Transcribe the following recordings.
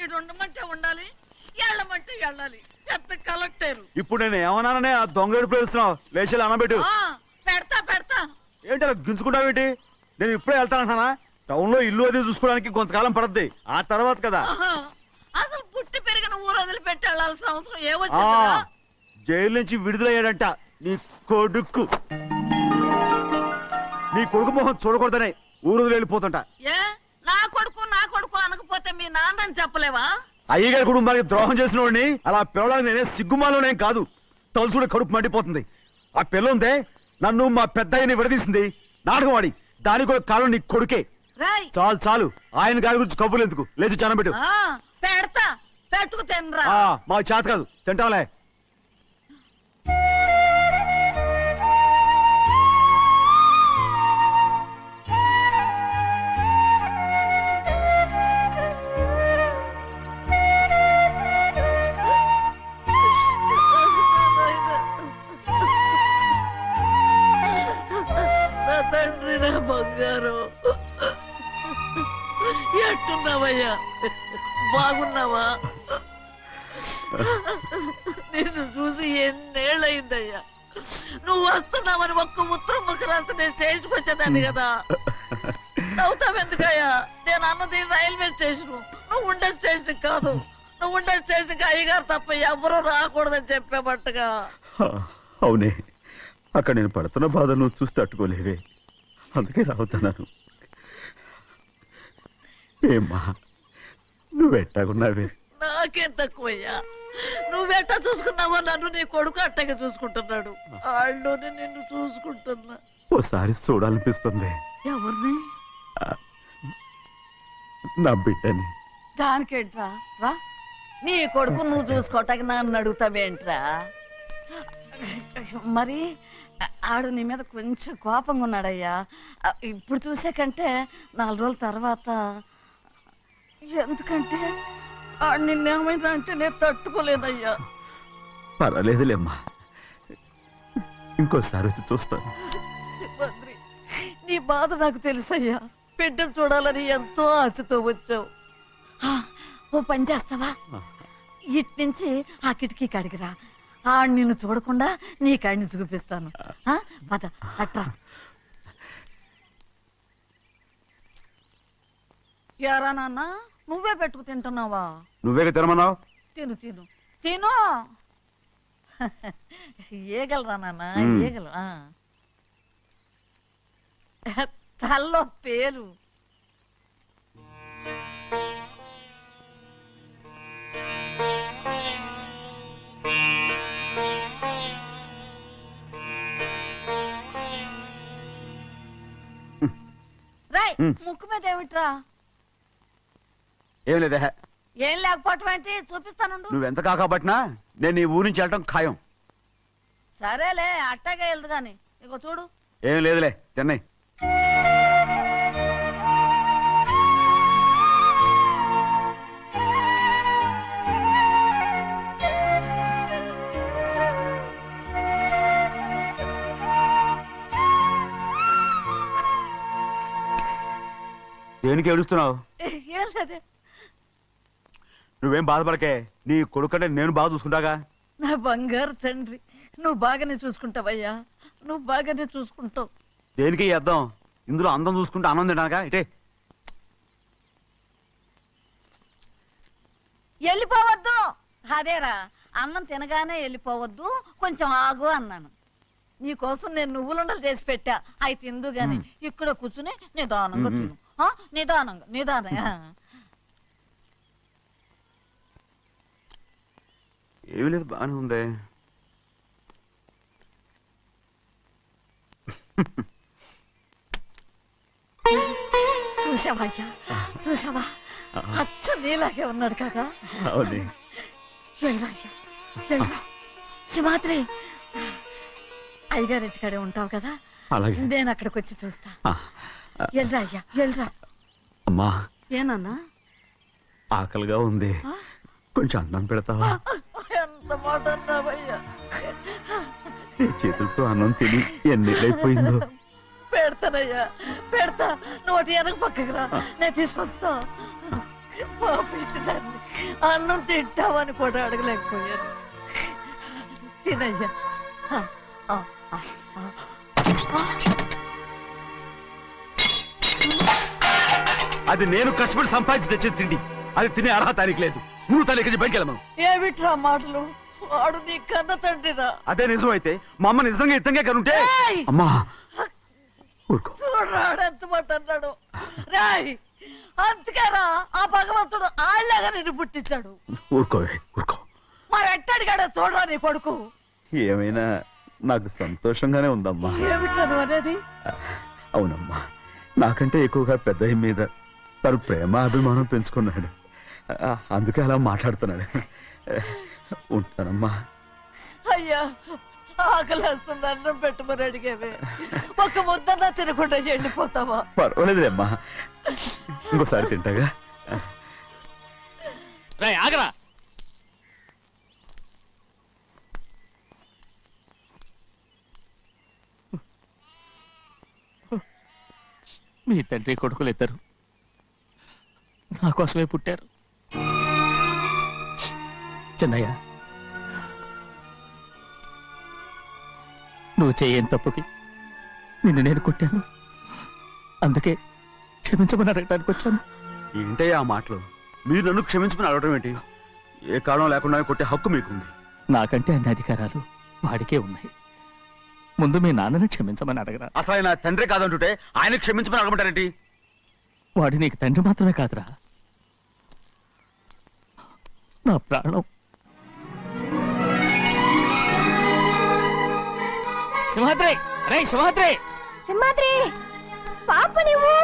ఈడు ఉండమంటే ఉండాలి వెళ్ళమంటే వెళ్ళాలి పెద్ద కలెక్టర్. ఇప్పుడు నేను ఏమన్నాననే ఆ దొంగ ఏడుపు వేస్తున్నావు లేచి అనబెట్టు ఆ, పెడతా పెడతా. ఏంటి అలా గించుకుంటావేంటి నేను ఇప్పుడే వెళ్తానంటానా టౌన్లో ఇల్లు అది చూసుకోవడానికి కొంతకాలం పడద్ది. ఆ తర్వాత కదా. ఆహా, అసలు పుట్టి పెరిగిన ఊరు వదిలిపెట్టి వెళ్ళాల్సిన అవసరం ఆ ఏమొచ్చిందిరా జైలు నుంచి విడుదలయ్యాడంట నీ కొడుకు. నీ కొడుకు మొహం చూడకూడదనే ఊరు వదిలి వెళ్ళిపోతుంట. ఏ నా అనకపోతే మీ నాన్నని చెప్పలేవా? అయ్యగారి కుటుంబానికి ద్రోహం చేసిన వాడిని అలా పిల్లడానికి నేనే సిగ్గుమాలోనేం కాదు. తలుచుడు కడుపు మండిపోతుంది. ఆ పిల్ల ఉందే నన్ను మా పెద్దయ్యని విడదీసింది. నాటకం ఆడి దానికి కూడా కాలం నీ కొడుకే. చాలు చాలు. ఆయన గారి గురించి కబుర్లు ఎందుకు? లేచి చనబెట్టు పెడతా. పెట్టుకు తినరా. మాకు చేత కాదు. తింటాంలే. నువ్వు వస్తున్నావని ఒక్క ఉత్తరం ముక్క రాస్తే నేను స్టేషన్కి వచ్చేదాన్ని కదా. నవ్వుతావెందుకయ్యా నేను అన్నది రైల్వే స్టేషన్. నువ్వు ఉండే స్టేషన్ కాదు. నువ్వు ఉండే స్టేషన్కి అయ్యగారు తప్ప ఎవరూ రాకూడదని చెప్పేమట్టుగా అవునే. అక్కడ నేను పడుతున్న బాధ నువ్వు చూసి తట్టుకోలేవే. అందుకే రావుతున్నాను. ఏమ్మా నువ్వెట్టాగున్నావే నాకేం తక్కువయ్యా? నువ్వెట్టా చూసుకున్నావో నన్ను నీ కొడుకు అట్టగా చూసుకుంటున్నాడు. వాళ్ళలోనే నిన్ను చూసుకుంటున్నా. ఓసారి చూడాలనిపిస్తుంది. ఎవరిని? నా బిడ్డని. దానికేంట్రా? రా. నీ కొడుకు నువ్వు చూసుకోవటానికి నన్ను అడుగుతావేంట్రా? మరి ఆడు నీ మీద కొంచెం కోపంగా ఉన్నాడయ్యా. ఇప్పుడు చూసే కంటే నాలుగు రోజుల తర్వాత ఎందుకంటే నిన్నేమైనా అంటే నేను తట్టుకోలేనయ్యా పర్వాలేదులేమ్మా. ఇంకోసారి వచ్చి చూస్తాను. నీ బాధ నాకు తెలుసయ్యా. బిడ్డను చూడాలని ఎంతో ఆశతో వచ్చావు. ఆ, ఓ పని చేస్తావా? ఇటు నుంచి ఆ కిటికీ కడిగిరా ఆ నిన్ను చూడకుండా నీ కాడిని చూపిస్తాను. ఆ, పద అట్రా. యారా నాన్న నువ్వే పెట్టుకు తింటున్నావా? నువ్వే తినమన్నావు? తిను తిను. తిను! ఏగలరా నాన్న. ఏగలు. తల్లో పేరు. ముక్కు మీద ఏమిట్రా? ఏం లేదే. ఏం లేకపోవటం ఏంటి? చూపిస్తానుండు. నువ్వెంత కాకబట్టినా నేను ఈ ఊరి నుంచి వెళ్ళటం ఖాయం. సరేలే అట్టాగే వెళ్దు గాని. ఇగో చూడు. ఏం లేదులే తిన్నాయి దేనికి ఏడుస్తున్నావు? నువ్వేం బాధపడకే. నీ కొడుకంటే నేను బాగా చూసుకుంటాగా. నా బంగారు తండ్రి నువ్వు బాగానే చూసుకుంటావయ్యా. నువ్వు బాగానే చూసుకుంటావు. దేనికి అద్దం ఇందులో అందం చూసుకుంటే ఆనందం ఇటే. వెళ్ళిపోవద్దు. అదేరా అన్నం తినగానే వెళ్ళిపోవద్దు. కొంచెం ఆగు అన్నాను. నీకోసం నేను నువ్వులుండలు చేసి పెట్టా. అవి తిందు గాని ఇక్కడ కూర్చుని నిదానంగా. తిను. నిదానంగా నిదానంగా. ఏమీ లేదు బాగానే ఉంది. చూసావా అయ్యా? చూసావా అచ్చ నీలాగే ఉన్నాడు కదా. అవునే. వెళ్ళరా అయ్యా? సింహాద్రి అయ్యగారింటికాడే ఉంటావు కదా? అలాగే. నేను అక్కడికి వచ్చి చూస్తా. వెళ్ళరా అయ్యా? వెళ్ళరా? అమ్మా. ఏనన్నా? ఆకలిగా ఉంది? కొంచెం అన్నం పెడతావా? ఎంత మాట అన్నావయ్యా. నీ చేతులతో అన్నం తిని ఎన్నిళ్ళైపోయిందో. పెడతానయ్యా. పెడతా. నోటి వెనక పక్కకి రా. నేను తీసుకొస్తా. పాపిష్టి దాన్ని అన్నం తింటావని కూడా అడగలేకపోయాను. తినయ్యా. ఆ, ఆ, ఆ, ఆ. అది నేను కష్టపడి సంపాదించి తెచ్చిన తిండి. అది తినే అర్హత లేదు. నువ్వు తన ఇక్కడి బయటికి వెళ్ళమను. ఏమిట్రా మాటలు? వాడు నీ కన్న తండ్రిరా. అదే నిజం అయితే మా అమ్మ నిజంగా ఇద్దంగా కనుంటే! అమ్మా ఊరుకో. చూడరాడు ఎంత మాట అన్నాడు. రాయ్ అందుకేరా ఆ భగవంతుడు ఆళ్ళగా నిన్ను పుట్టించాడు. ఊరుకోవే ఊరుకో. మరి ఎట్టడిగాడో చూడరా నీ కొడుకు. ఏమైనా నాకు సంతోషంగానే ఉందమ్మా. ఏమిట్రా నువ్వు అనేది? అవునమ్మా నాకంటే ఎక్కువగా పెద్ద మీద తను ప్రేమ అభిమానం పెంచుకున్నాడు. అందుకే అలా మాట్లాడుతున్నాడు. ఉంటానమ్మా. అయ్యా ఆకలేస్తుంది అన్నం పెట్టమని అడిగేవే. ఒక ముద్దన్నా తినకుండా వెళ్ళిపోతావా పర్వాలేదులేమ్మా ఇంకోసారి తింటాగా? ఆగరా. మీ తండ్రి కొడుకులు ఇద్దరు. నా కోసమే పుట్టారు. చిన్నయ్య నువ్వు చేయని తప్పుకి నిన్ను నేను కొట్టాను. అందుకే క్షమించమని అడగడానికి వచ్చాను. ఏంటయ్యా ఆ మాటలు. మీరు నన్ను క్షమించమని అడగడం ఏంటి? ఏ కారణం లేకుండా కొట్టే హక్కు మీకుంది. నాకంటే అన్ని అధికారాలు వాడికే ఉన్నాయి. ముందు మీ నాన్నని క్షమించమని అడగరా. అసలు ఆయన తండ్రి కాదంటుంటే ఆయన క్షమించమని అడగమంటారేంటి? వాడు నీకు తండ్రి మాత్రమే కాదురా. నా ప్రాణం సింహాద్రి! రే సింహాద్రి! సింహాద్రి! పాప నువ్వు.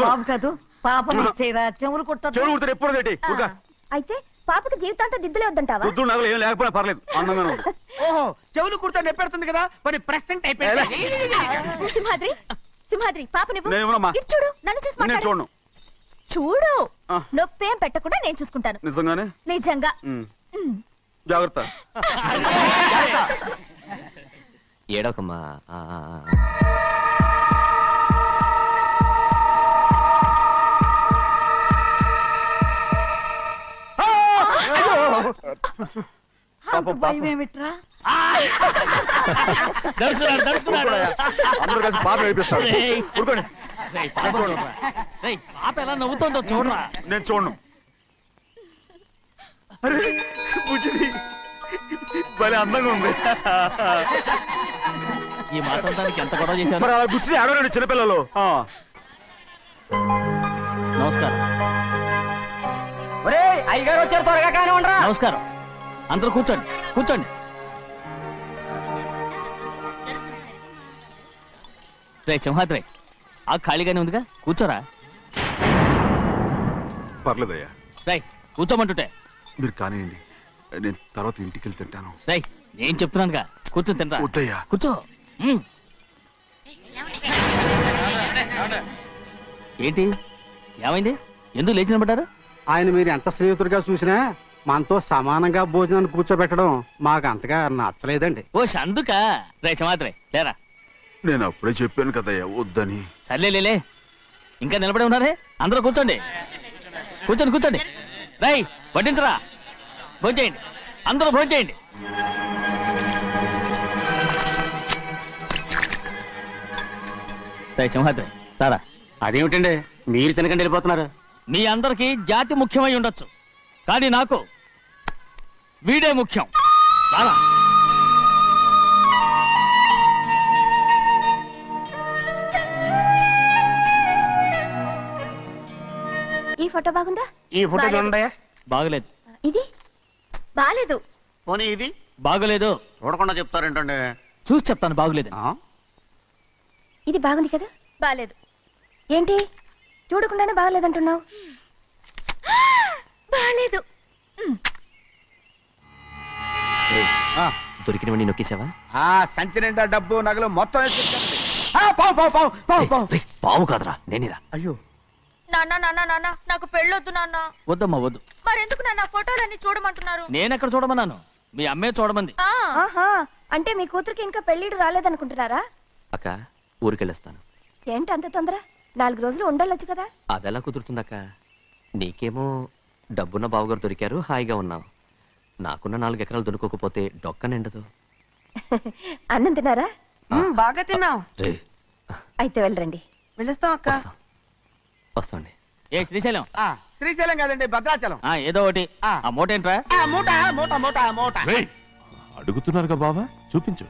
బాబు కాదు పాపని చెవులు కుట్టదు చెవులు కుడితే ఎప్పుడు ఏంటి అయితే పాపకి జీవితాంతం దిద్దులే వద్దంటావా? పొద్దున్న నగలు ఏం లేకపోయినా పర్లేదు. అందంగా ఉంది ఓహో చెవులు కుర్తా నెప్పెడుతుంది కదా? మరి ప్రెసెంట్ అయిపోయింది. సింహాద్రి సింహాద్రి చూడు నన్ను చూసి నేను మాట్లాడు. చూడను. చూడు ఆ. నొప్పేం పెట్టకుండా నేను చూసుకుంటాను. నిజంగానే? నిజంగా. ఉమ్. జాగ్రత్త. ఏడోకమ్మా. ఆ, ఆ, ఆ. అంత భయం ఏమిట్రా దడుచుకున్నాడు దడుచుకున్నాడు అందరూ కలిసి పాప నడిపిస్తారు ఏయ్. ఊరుకోండి. చూడరా. రేయ్, పాప ఎలా నవ్వుతోందో చూడరా. నేను చూడను. అరే బుజ్జిది భలే అందంగా ఉంది. ఈ మాట్లాడడానికి ఎంత గొడవ చేశారు మరి అలా గుచ్చిది చిన్నపిల్లలు. ఆ. నమస్కారం. ఒరే అయ్యగారు వచ్చారు త్వరగా కానీ ఉండరా నమస్కారం. అందరూ కూర్చోండి కూర్చోండి. రే సింహాద్రి. ఆ ఖాళీగానే ఉందిగా? కూర్చోరా. పర్లేదయ్యా. రై కూర్చోమంటుంటే. మీరు కానివ్వండి. నేను తర్వాత ఇంటికి వెళ్తే తింటాను. రై నేను చెప్తున్నానుగా. కూర్చొని తినరా? వద్దయ్యా. కూర్చో. ఏంటి? ఏమైంది? ఎందుకు లేచి నిలబడ్డారు? ఆయన మీరు ఎంత స్నేహితుడిగా చూసినా మనతో సమానంగా భోజనాన్ని కూర్చోబెట్టడం మాకు అంతగా నచ్చలేదండి. ఓ అందుక? రే సింహాద్రి లేరా? నేను అప్పుడే చెప్పాను కదయ్యా వద్దని. సర్లే లేలే ఇంకా నిలబడి ఉన్నారే? అందరూ కూర్చోండి. కూర్చోండి కూర్చోండి. రై వడ్డించరా? భోంచేయండి అందరూ భోంచేయండి రై సింహాద్రి సారా అదేమిటండి? మీరు తినకండి వెళ్ళిపోతున్నారు. మీ అందరికీ జాతి ముఖ్యమై ఉండొచ్చు. కానీ నాకు వీడే ముఖ్యం. రారా. ఈ ఫోటో బాగుందా? ఈ ఫోటో. చూడండి బాగలేదు. ఇది? బాలేదు పోనీ ఇది? బాగలేదు. చూడకుండా చెప్తారేంటండి? చూసి చెప్తాను బాగలేదు. ఆ? ఇది బాగుంది కదా? బాలేదు ఏంటి? చూడకుండానే బాగలేదంటున్నావు బాలేదు. దొరికినవన్నీ నొక్కేసావా? ఆ సంచి నిండా డబ్బు నగలు మొత్తం పావు పావు పావు పావు పావు కాదురా నేనేరా. అయ్యో. నాన్న నాన్న నాన్న నాకు పెళ్ళొద్దు నాన్న. వద్దమ్మా వద్దు. మరెందుకు నాన్న ఫోటోలన్నీ చూడమంటున్నారు? నేనెక్కడ చూడమన్నాను? మీ అమ్మే చూడమంది. ఆహా అంటే మీ కూతురికి ఇంకా పెళ్ళిడు రాలేదనుకుంటున్నారా? అక్క ఊరికెళ్ళొస్తాను. ఏంటి అంత తొందర? నాలుగు రోజులు ఉండొచ్చు కదా. అదెలా కుదురుతుందక్క నీకేమో డబ్బున్న బావగారు దొరికారు హాయిగా ఉన్నావు. నాకున్న నాలుగు ఎకరాలు దొరకకపోతే డొక్క నిండదు. అన్నం తిన్నారా? బాగా తిన్నావు. రే అయితే వెళ్ళరండి. వెళ్ళొస్తాం అక్క. వస్తాం. వస్తాండి ఏ శ్రీశైలం? శ్రీశైలం కాదండి భద్రాచలం. ఆ ఏదో ఒకటి. ఆ. ఆ మూట ఏంట్రా? మూట మూట మూట మూట. అడుగుతున్నారుగా బావా? చూపించు.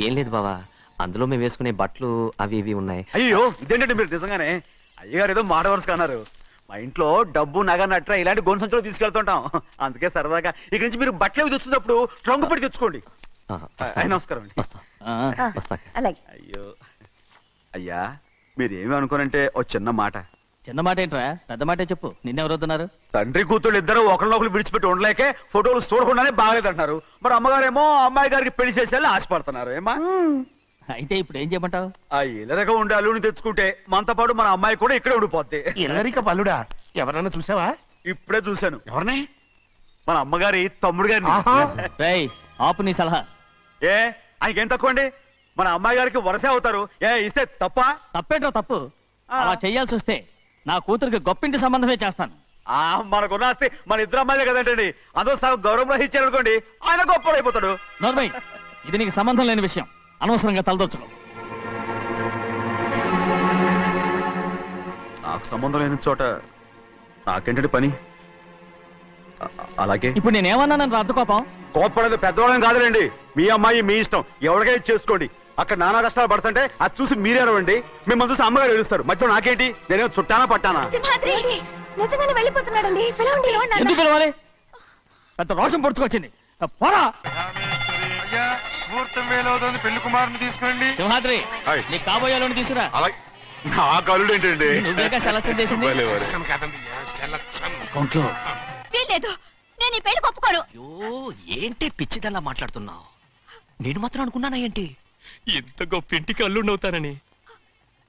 ఏం లేదు బావా. అందులో మేము వేసుకునే బట్టలు అవి ఇవి ఉన్నాయి. అయ్యో ఇదేంటంటే మీరు నిజంగానే? అయ్యగారు ఏదో మాట వరుస అన్నారు. మా ఇంట్లో డబ్బు నగ నట్ర ఇలాంటి గొంతు సంచులు తీసుకెళ్తుంటాం. అందుకే సరదాగా ఇక నుంచి మీరు బట్టలు అవి తెచ్చుకున్నప్పుడు ట్రంక్ పెట్టి తెచ్చుకోండి. ఆ, వస్తాను. అయ్య, నమస్కారం అండి. వస్తాం ఆ, వస్తాక అలాగే. అయ్యో. అయ్యా మీరేమి అనుకోనంటే ఓ చిన్న మాట. చిన్న మాట ఏంట్రా? పెద్ద మాటే చెప్పు. నిన్నెవరు వద్దున్నారు తండ్రి కూతుళ్ళు ఇద్దరు ఒకరినొకరు విడిచిపెట్టి ఉండలేకే ఫోటోలు చూడకుండానే బాగలేదంటున్నారు. మరి అమ్మగారేమో అమ్మాయి గారికి పెళ్ళి చేసేయాలని ఆశపడుతున్నారు. ఏమా అయితే ఇప్పుడు ఏం చేయమంటావు? ఆ ఇలరగా ఉండే అల్లుని తెచ్చుకుంటే మనతో పాటు మన అమ్మాయి కూడా ఇక్కడే ఉండిపోద్ది. ఇల్లరిక పల్లుడా. ఎవరన్నా చూసావా? ఇప్పుడే చూశాను. ఎవరిని? మన అమ్మగారి తమ్ముడు గారిని. ఆహా. రేయ్ ఆపు నీ సలహా. ఏ ఆయనకేం తక్కువ అండి? మన అమ్మాయి గారికి వరసే అవుతారు. ఏ ఇస్తే తప్ప? తప్పేంట్రా తప్పు. అలా చెయ్యాల్సి వస్తే నా కూతురికి గొప్పింటి సంబంధమే చేస్తాను. ఆ మనకున్న ఆస్తి మన ఇద్దరు అమ్మాయిలే కదంటండి. అందరూ సగం గౌరవం ఇచ్చారు అనుకోండి ఆయన గొప్ప అయిపోతాడు నోర్మయ్ ఇది నీకు సంబంధం లేని విషయం. అనవసరంగా తలదొచ్చుకో నాకు సంబంధం లేని చోట నాకేంటంటే పని? అ- అలాగే? ఇప్పుడు నేనేమన్నానని రద్దు కోపం కోప్పడేది పెద్దవాళ్ళని కాదులేండి. మీ అమ్మాయి మీ ఇష్టం. ఎవరికైనా చేసుకోండి. అక్కడ నానా కష్టాలు పడుతుంటే అది చూసి మీరేరవండి మిమ్మల్ని చూసి అమ్మగారు ఏడుస్తారు. మధ్యలో నాకేంటి? నేనే చుట్టానా పట్టానా? సింహాద్రి నిజంగానే వెళ్ళిపోతున్నాడండి. పిలవండి ఎందుకు పిలవాలి? పెద్ద రోషం పొడుచుకొచ్చింది. పోరా. ముహూర్తం వేలవుతుంది. పెళ్ళి కుమారుని తీసుకోండి సింహాద్రి ఆయ్. నీ కాబోయేలోని తీసుకురా. అలాగే. నా కలుడు ఏంటండి? నువ్వేగా సెలక్షన్ చేసింది. అకౌంట్లో. వీల్లేదు. నేను ఈ పెళ్ళి ఒప్పుకోను. అయ్యో ఏంటి పిచ్చిదల్లా మాట్లాడుతున్నావు? నేను మాత్రం అనుకున్నానా ఏంటి? ఎంత గొప్ప ఇంటికి అల్లుండవుతానని.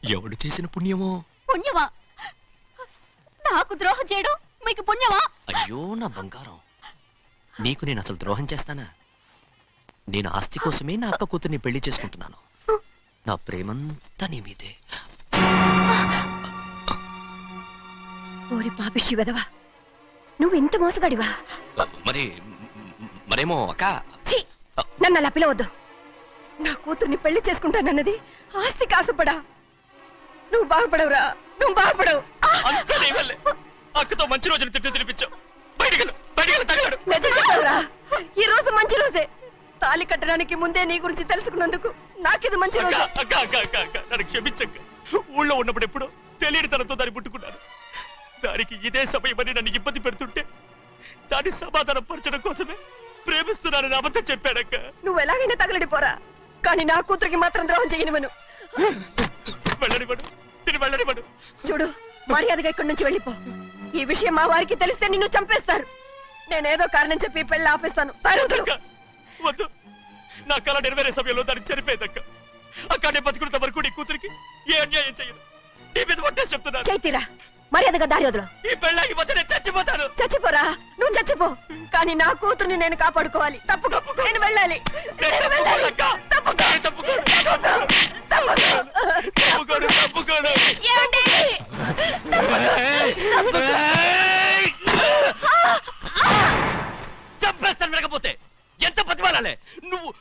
ఎవడు చేసిన పుణ్యమో? పుణ్యమా? నాకు ద్రోహం చేయడం మీకు పుణ్యమా? అయ్యో నా బంగారం. నీకు నేను అసలు ద్రోహం చేస్తానా? నేను ఆస్తి కోసమే నా అక్క కూతుర్ని పెళ్ళి చేసుకుంటున్నాను. నా ప్రేమంతా నీ మీదే. ఓరి పాపిష్టి వెదవా నువ్వు ఇంత మోసగాడివా? మరి మరేమో అక్క? ఛీ! నన్ను అలా పిలవద్దు. నా కూతుర్ని పెళ్ళి చేసుకుంటానన్నది ఆస్తి కాసపడా. నువ్వు బాగుపడవురా. నువ్వు బాగుపడవు! అక్కతో మంచి రోజులు తిట్టు తినిపించావు బయటికి బయటికి తగలడు. నిజం చెప్పవురా. ఈ రోజు మంచి రోజే. తాళి కట్టడానికి ముందే నీ గురించి తెలుసుకున్నందుకు నాకిది మంచి రోజు. అక్క అక్క అక్క అక్క నన్ను క్షమించక్క. ఊళ్ళో ఉన్నప్పుడు ఎప్పుడు తెలియని తనతో దాన్ని పుట్టుకున్నాను దానికి ఇదే సమయమని నన్ను ఇబ్బంది పెడుతుంటే దాన్ని సమాధానం పరచడం కోసమే ప్రేమిస్తున్నానని అబద్ధం చెప్పాడక్క నువ్వు ఎలాగైనా తగలడిపోరా. కానీ నా కూతురికి మాత్రం ద్రోహం చేయనివను చూడు మర్యాదగా ఇక్కడి నుంచి వెళ్ళిపో. ఈ విషయం మా వారికి తెలిస్తే నిన్ను చంపేస్తారు. నేనేదో కారణం చెప్పి పెళ్ళి ఆపేస్తాను. వద్దు. నా కళ నెరవేరే సమయంలో దాన్ని చనిపోయిందక్క అక్క నేను బతుకున్నంత వరకు నీ కూతురికి ఏ అన్యాయం చేయను. నీ మీద ఒట్టేసి చెప్తున్నాను. చైతీరా మర్యాదగా దారి వదులు. ఈ పెళ్ళాకి పోతే నేను చచ్చిపోతాను. చచ్చిపోరా? నువ్వు చచ్చిపో. కానీ నా కూతుర్ని నేను కాపాడుకోవాలి. తప్పుకో. నేను వెళ్ళాలి. నేను వెళ్ళాలి. అక్క, తప్పుకో. నేను తప్పుకోను. తప్పుకోను, తప్పుకోను. ఏమండి? చంపేస్తాను వినకపోతే. ఎంత బతిమాలాలే? నువ్వు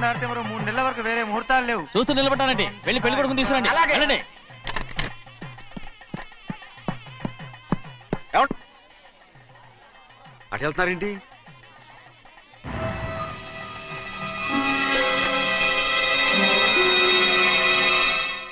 ముహూర్తం దాటితే మరో మూడు నెలల వరకు వేరే ముహూర్తాలు లేవు. చూస్తూ నిలబడ్డానండి. వెళ్ళి పెళ్ళి కొడుకుని తీసుకురండి. అలాగే. వెళ్ళండి. అటు వెళ్తున్నారేంటి?